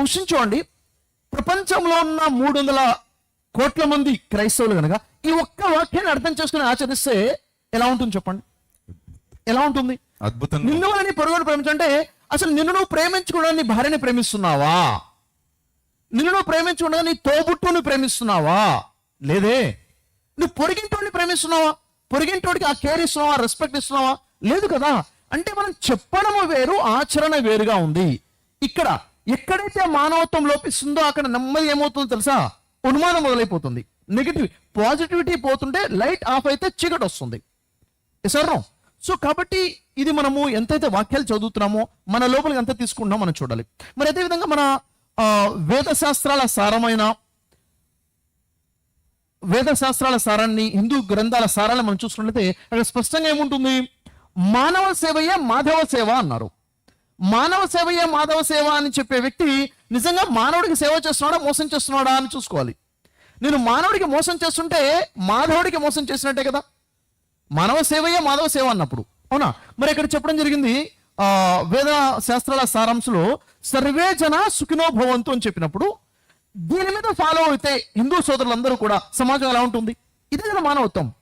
విషయం చూడండి. ప్రపంచంలో ఉన్న మూడు వందల కోట్ల మంది క్రైస్తవులు కనుక ఈ ఒక్క వాక్యాన్ని అర్థం చేసుకుని ఆచరిస్తే ఎలా ఉంటుంది చెప్పండి? ఎలా ఉంటుంది? అద్భుతంగా నిన్ను వాళ్ళని పొరుగుని ప్రేమించంటే అసలు నిన్ను నువ్వు ప్రేమించుకోవడం నీ భార్యని ప్రేమిస్తున్నావా? నిన్ను నువ్వు ప్రేమించుకుండగా నీ తోబుట్టుని ప్రేమిస్తున్నావా? లేదే. నువ్వు పొరిగింటోడిని ప్రేమిస్తున్నావా? పొరిగింటోడికి ఆ కేర్ ఇస్తున్నావా? రెస్పెక్ట్ ఇస్తున్నావా? లేదు కదా. అంటే మనం చెప్పడము వేరు ఆచరణ వేరుగా ఉంది. ఇక్కడ ఎక్కడైతే మానవత్వం లోపిస్తుందో అక్కడ నెమ్మది ఏమవుతుందో తెలుసా? అనుమానం మొదలైపోతుంది. నెగిటివ్ పాజిటివిటీ పోతుంటే లైట్ ఆఫ్ అయితే చీకటి వస్తుంది. సార్ సో కాబట్టి ఇది మనము ఎంతైతే వాక్యాలు చదువుతున్నామో మన లోపలికి ఎంత తీసుకుంటున్నామో మనం చూడాలి. మరి అదే విధంగా మన వేద శాస్త్రాల సారమైన వేద శాస్త్రాల సారాన్ని హిందూ గ్రంథాల సారాన్ని మనం చూసుకున్నట్లయితే అక్కడ స్పష్టంగా ఏముంటుంది? మానవ సేవయే మాధవ సేవ అన్నారు. మానవ సేవయే మాధవ సేవ అని చెప్పే వ్యక్తి నిజంగా మానవుడికి సేవ చేస్తున్నాడా మోసం చేస్తున్నాడా అని చూసుకోవాలి. నేను మానవుడికి మోసం చేస్తుంటే మాధవుడికి మోసం చేసినట్టే కదా. మానవ సేవయే మాధవ సేవ అన్నప్పుడు. అవునా? మరి ఇక్కడ చెప్పడం జరిగింది ఆ వేద శాస్త్రాల సారాంశంలో సర్వే జన సుఖినో భవంతు అని చెప్పినప్పుడు దీని మీద ఫాలో అయితే హిందూ సోదరులందరూ కూడా సమాజం ఎలా ఉంటుంది? ఇది కదా మానవత్వం.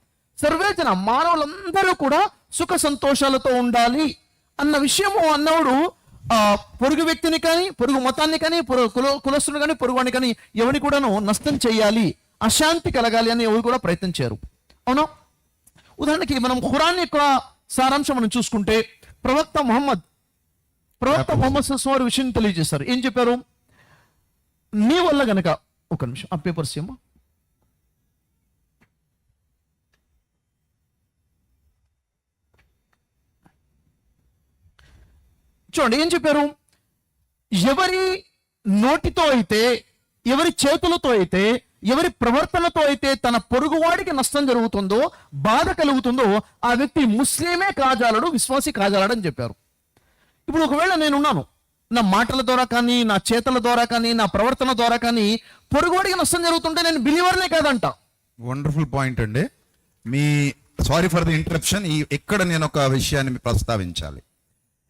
సర్వే జన మానవులందరూ కూడా సుఖ సంతోషాలతో ఉండాలి. అన్న విషయము అన్నవుడు ఆ పొరుగు వ్యక్తిని కానీ పొరుగు మతాన్ని కానీ పొరుగు కుల కులస్తుని కానీ పొరుగువాడిని కానీ ఎవరిని కూడాను నష్టం చేయాలి అశాంతి కలగాలి అని ఎవరు కూడా ప్రయత్నించారు. అవునా? ఉదాహరణకి మనం ఖురాన్ యొక్క సారాంశం మనం చూసుకుంటే ప్రవక్త మొహమ్మద్ ప్రవక్త మొహమ్మద్ సస్సం వారి విషయం తెలియజేశారు. ఏం చెప్పారు? నీ వల్ల గనక ఒక నిమిషం ఆ పేపర్స్ ఏమో చూడండి ఏం చెప్పారు? ఎవరి నోటితో అయితే ఎవరి చేతులతో అయితే ఎవరి ప్రవర్తనతో అయితే తన పొరుగువాడికి నష్టం జరుగుతుందో బాధ కలుగుతుందో ఆ వ్యక్తి ముస్లిమే కాజాలడు విశ్వాసి కాజాలడు అని చెప్పారు. ఇప్పుడు ఒకవేళ నేనున్నాను నా మాటల ద్వారా కానీ నా చేతల ద్వారా కానీ నా ప్రవర్తన ద్వారా కానీ పొరుగువాడికి నష్టం జరుగుతుంటే నేను బిలీవర్నే కాదంట. వండర్ఫుల్ పాయింట్ అండి. మీ సారీ ఫర్ ది ఇంటరప్షన్ ఈ ఇక్కడ నేను ఒక విషయాన్ని ప్రస్తావించాలి.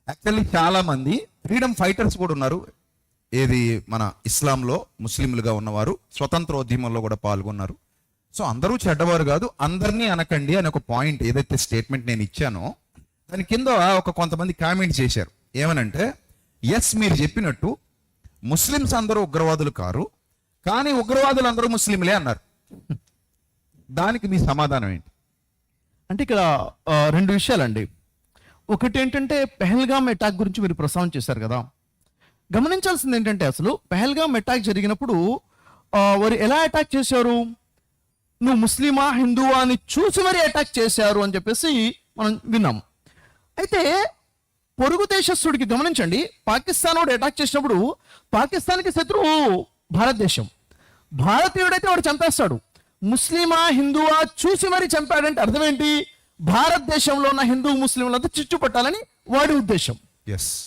యాక్చువల్లీ చాలా మంది ఫ్రీడమ్ ఫైటర్స్ కూడా ఉన్నారు. ఏది మన ఇస్లాంలో ముస్లింలుగా ఉన్నవారు స్వతంత్రోద్యమంలో కూడా పాల్గొన్నారు. సో అందరూ చెడ్డవారు కాదు అందరినీ అనకండి అని ఒక పాయింట్ ఏదైతే స్టేట్మెంట్ నేను ఇచ్చానో దాని కింద ఒక కొంతమంది కామెంట్ చేశారు. ఏమనంటే ఎస్ మీరు చెప్పినట్టు ముస్లిమ్స్ అందరూ ఉగ్రవాదులు కారు కానీ ఉగ్రవాదులు అందరూ ముస్లింలే అన్నారు. దానికి మీ సమాధానం ఏంటి? అంటే ఇక్కడ రెండు విషయాలండి. ఒకటి ఏంటంటే పెహల్గామ్ అటాక్ గురించి మీరు ప్రస్తావన చేశారు కదా. గమనించాల్సింది ఏంటంటే అసలు పెహల్గామ్ అటాక్ జరిగినప్పుడు వారు ఎలా అటాక్ చేశారు? నువ్వు ముస్లిమా హిందువా అని చూసి మరీ అటాక్ చేశారు అని చెప్పేసి మనం విన్నాం అయితే పొరుగు దేశస్థుడికి గమనించండి పాకిస్తాన్ వాడు అటాక్ చేసినప్పుడు పాకిస్తాన్కి శత్రువు భారతదేశం. భారతీయుడైతే వాడు చంపేస్తాడు. ముస్లిమా హిందువా చూసి మరీ చంపాడంటే అర్థం ఏంటి భారతదేశంలో ఉన్న హిందూ ముస్లింలంతా చిచ్చు పట్టాలని వాడి ఉద్దేశం.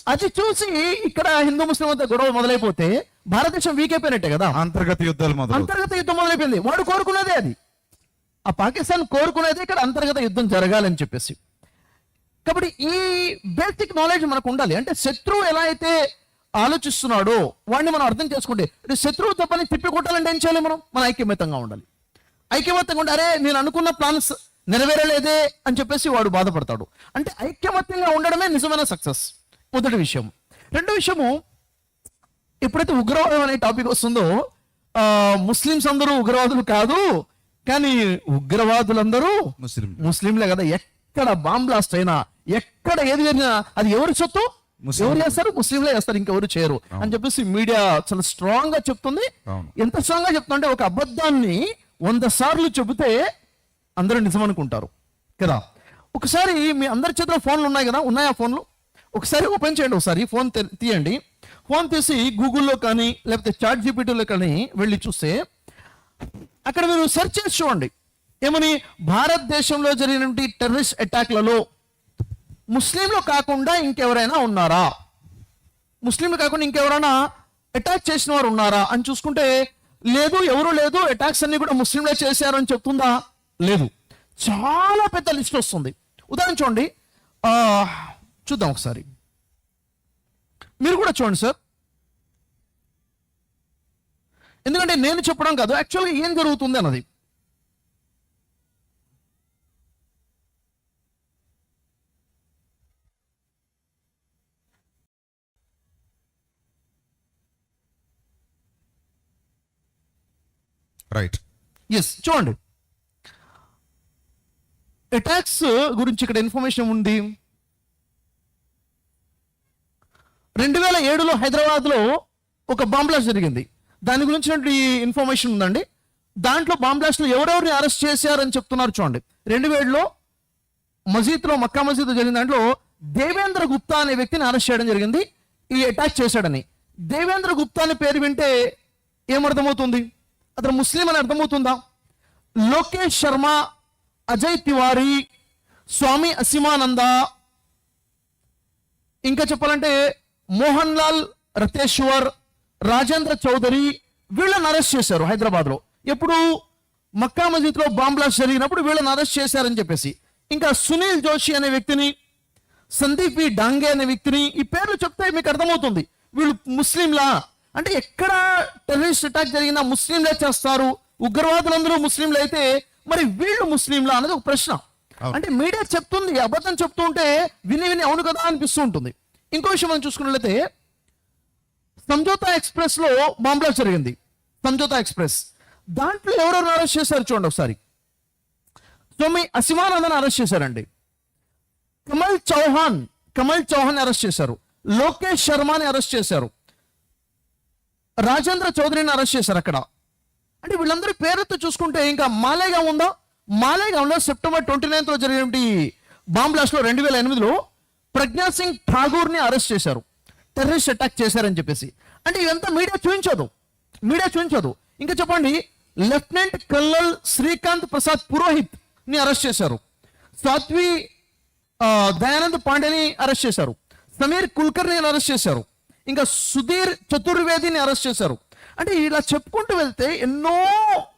అది చూసి ఇక్కడ హిందూ ముస్లిం అంతా గొడవ మొదలైపోతే భారతదేశం వీక్ అయిపోయినట్టే కదా. అంతర్గత యుద్ధాలు అంతర్గత యుద్ధం మొదలైపోయింది. వాడు కోరుకునేదే అది. ఆ పాకిస్తాన్ కోరుకునేది ఇక్కడ అంతర్గత యుద్ధం జరగాలని చెప్పేసి. కాబట్టి ఈ బేసిక్ నాలెడ్జ్ మనకు ఉండాలి. అంటే శత్రువు ఎలా అయితే ఆలోచిస్తున్నాడో వాడిని మనం అర్థం చేసుకుంటే శత్రువు తప్పని తిప్పి కొట్టాలంటే ఏం చేయాలి మనం? మన ఐక్యమత్యంగా ఉండాలి. ఐక్యమత్యంగా ఉంటే అరే నేను అనుకున్న ప్లాన్స్ నెరవేరలేదే అని చెప్పేసి వాడు బాధపడతాడు. అంటే ఐక్యమత్యంగా ఉండడమే నిజమైన సక్సెస్. మొదటి విషయం రెండో విషయము ఎప్పుడైతే ఉగ్రవాదం అనే టాపిక్ వస్తుందో ముస్లిమ్స్ అందరూ ఉగ్రవాదులు కాదు కానీ ఉగ్రవాదులందరూ ముస్లిం. ముస్లింలే కదా. ఎక్కడ బాంబ్ బ్లాస్ట్ అయినా ఎక్కడ ఏది జరిగినా అది ఎవరి సొత్తు. ఎవరు చేస్తారు? ముస్లింలే చేస్తారు ఇంకెవరు చేయరు. అని చెప్పేసి మీడియా చాలా స్ట్రాంగ్గా చెప్తుంది. ఎంత స్ట్రాంగ్గా చెప్తుందంటే ఒక అబద్ధాన్ని వంద సార్లు చెబితే అందరూ నిజం అనుకుంటారు కదా? ఒకసారి మీ అందరి చేతిలో ఫోన్లు ఉన్నాయి కదా? ఉన్నాయా ఫోన్లు? ఒకసారి ఓపెన్ చేయండి ఒకసారి. ఫోన్ తీయండి. ఫోన్ తీసి గూగుల్లో కానీ లేకపోతే చాట్ జీపీటీలో కానీ వెళ్ళి చూస్తే అక్కడ మీరు సెర్చ్ చేసి చూడండి. ఏమని? భారతదేశంలో జరిగినటువంటి టెర్రరిస్ట్ అటాక్లలో ముస్లింలు కాకుండా ఇంకెవరైనా ఉన్నారా? ముస్లింలు కాకుండా ఇంకెవరైనా అటాక్ చేసిన వారు ఉన్నారా? అని చూసుకుంటే లేదు ఎవరు లేదు అటాక్స్ అన్ని కూడా ముస్లింలే చేశారు అని చెప్తుందా? లేదు. చాలా పెద్ద లిస్ట్ వస్తుంది. ఉదాహరణ చూడండి. ఆ, చూద్దాం ఒకసారి. మీరు కూడా చూడండి సార్. ఎందుకంటే నేను చెప్పడం కాదు యాక్చువల్గా ఏం జరుగుతుంది అన్నది. రైట్ ఎస్ చూడండి. అటాక్స్ గురించి ఇక్కడ ఇన్ఫర్మేషన్ ఉంది. రెండు వేల ఏడులో హైదరాబాద్లో ఒక బాంబ్లాస్ట్ జరిగింది. దాని గురించినటువంటి ఇన్ఫర్మేషన్ ఉందండి. దాంట్లో బాంబ్లాస్ట్లో ఎవరెవరిని అరెస్ట్ చేశారని చెప్తున్నారు చూడండి. రెండు వేలలో మసీద్లో మక్కా మసీద్ జరిగిన దాంట్లో దేవేంద్ర గుప్తా అనే వ్యక్తిని అరెస్ట్ చేయడం జరిగింది. ఈ అటాక్ చేశాడని. దేవేంద్ర గుప్తా అనే పేరు వింటే ఏమర్థమవుతుంది? అతను ముస్లిం అని అర్థమవుతుందా? లోకేష్ శర్మ అజయ్ తివారి స్వామి అసిమానంద. ఇంకా చెప్పాలంటే మోహన్ లాల్ రతేశ్వర్ రాజేంద్ర చౌదరి వీళ్ళని అరెస్ట్ చేశారు హైదరాబాద్లో ఎప్పుడు మక్కా మసీద్లో బాంబ్ జరిగినప్పుడు వీళ్ళని అరెస్ట్ చేశారని చెప్పేసి. ఇంకా సునీల్ జోషి అనే వ్యక్తిని సందీప్ డాంగే అనే వ్యక్తిని ఈ పేర్లు చెప్తే మీకు అర్థమవుతుంది. వీళ్ళు ముస్లింలా? అంటే ఎక్కడ టెర్రరిస్ట్ అటాక్ జరిగినా ముస్లింలే చేస్తారు. ఉగ్రవాదులందరూ ముస్లింలు అయితే మరి వీళ్ళు ముస్లింలా అనేది ఒక ప్రశ్న. అంటే మీడియా చెప్తుంది అబద్ధం చెప్తుంటే విని విని అవును కదా అనిపిస్తూ ఉంటుంది. ఇంకో విషయం మనం చూసుకున్నట్లయితే సంజోతా ఎక్స్ప్రెస్లో బాంబ్ బ్లాస్ట్ జరిగింది. సంజోతా ఎక్స్ప్రెస్. దాంట్లో ఎవరెవరు అరెస్ట్ చేశారు చూడండి ఒకసారి. స్వామి అసిమానందన్ అరెస్ట్ చేశారండి. కమల్ చౌహాన్ కమల్ చౌహాన్ అరెస్ట్ చేశారు. లోకేష్ శర్మని అరెస్ట్ చేశారు. రాజేంద్ర చౌదరిని అరెస్ట్ చేశారు అక్కడ. అంటే వీళ్ళందరి పేర్లతో చూసుకుంటే ఇంకా మాలేగా ఉందా? మాలేగాంలో సెప్టెంబర్ ట్వంటీ నైన్త్లో జరిగినటువంటి బాంబ్ బ్లాస్ట్లో రెండు వేల ఎనిమిదిలో ప్రజ్ఞా సింగ్ ఠాగూర్ని అరెస్ట్ చేశారు. టెర్రరిస్ట్ అటాక్ చేశారని చెప్పేసి. అంటే ఇదంతా మీడియా చూపించదు. మీడియా చూపించదు. ఇంకా చెప్పండి లెఫ్టినెంట్ కల్నల్ శ్రీకాంత్ ప్రసాద్ పురోహిత్ని అరెస్ట్ చేశారు. సాత్వి దయానంద్ పాండేని అరెస్ట్ చేశారు. సమీర్ కుల్కర్ని అరెస్ట్ చేశారు. ఇంకా సుధీర్ చతుర్వేదిని అరెస్ట్ చేశారు. అంటే ఇలా చెప్పుకుంటూ వెళ్తే ఎన్నో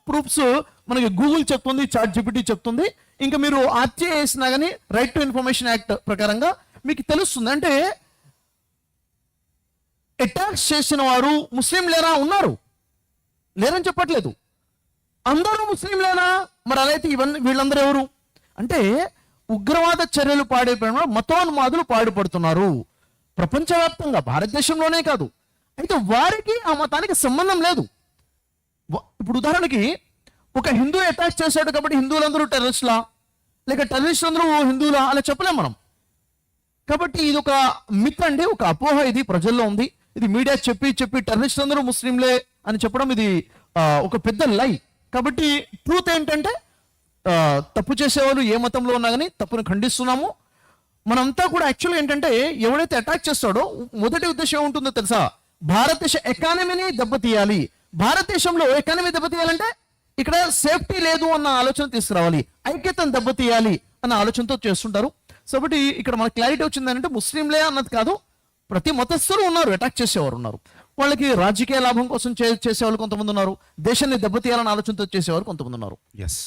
ప్రూఫ్స్ మనకి గూగుల్ చెప్తుంది చాట్ జిపిటీ చెప్తుంది. ఇంకా మీరు ఆర్టీఐ వేసినా కానీ రైట్ టు ఇన్ఫర్మేషన్ యాక్ట్ ప్రకారంగా మీకు తెలుస్తుంది. అంటే అటాక్స్ చేసిన వారు ముస్లింలేనా ఉన్నారు? లేరని చెప్పట్లేదు. అందరూ ముస్లింలేనా? మరి అలా అయితే ఇవన్నీ వీళ్ళందరూ ఎవరు? అంటే ఉగ్రవాద చర్యలు పాడైపోయిన మతోన్మాదులు పాడుపడుతున్నారు. ప్రపంచవ్యాప్తంగా భారతదేశంలోనే కాదు. అయితే వారికి ఆ మతానికి సంబంధం లేదు. ఇప్పుడు ఉదాహరణకి ఒక హిందూ అటాచ్ చేశాడు కాబట్టి హిందువులందరూ టెర్రరిస్ట్లా లేక టెర్రరిస్ట్ అందరూ హిందువులా అలా చెప్పలేం మనం. కాబట్టి ఇది ఒక మిత్ అండి ఒక అపోహ ఇది ప్రజల్లో ఉంది. ఇది మీడియా చెప్పి చెప్పి టెర్రరిస్ట్ అందరూ ముస్లింలే అని చెప్పడం ఇది ఒక పెద్ద లై కాబట్టి ట్రూత్ ఏంటంటే తప్పు చేసేవాళ్ళు ఏ మతంలో ఉన్నా కానీ తప్పును ఖండిస్తున్నాము. మనంతా కూడా యాక్చువల్గా ఏంటంటే ఎవడైతే అటాక్ చేస్తాడో మొదటి ఉద్దేశం ఏముంటుందో తెలుసా? భారతదేశ ఎకానమీని దెబ్బతీయాలి. భారతదేశంలో ఎకానమీ దెబ్బతీయాలంటే ఇక్కడ సేఫ్టీ లేదు అన్న ఆలోచన తీసుకురావాలి. ఐక్యతను దెబ్బతీయాలి అన్న ఆలోచనతో చేస్తుంటారు. సో కాబట్టి ఇక్కడ మనకు క్లారిటీ వచ్చిందంటే ముస్లింలే అన్నది కాదు ప్రతి మతస్థులు ఉన్నారు అటాక్ చేసేవారు ఉన్నారు. వాళ్ళకి రాజకీయ లాభం కోసం చేసేవాళ్ళు కొంతమంది ఉన్నారు. దేశాన్ని దెబ్బతీయాలన్న ఆలోచనతో చేసేవారు కొంతమంది ఉన్నారు. ఎస్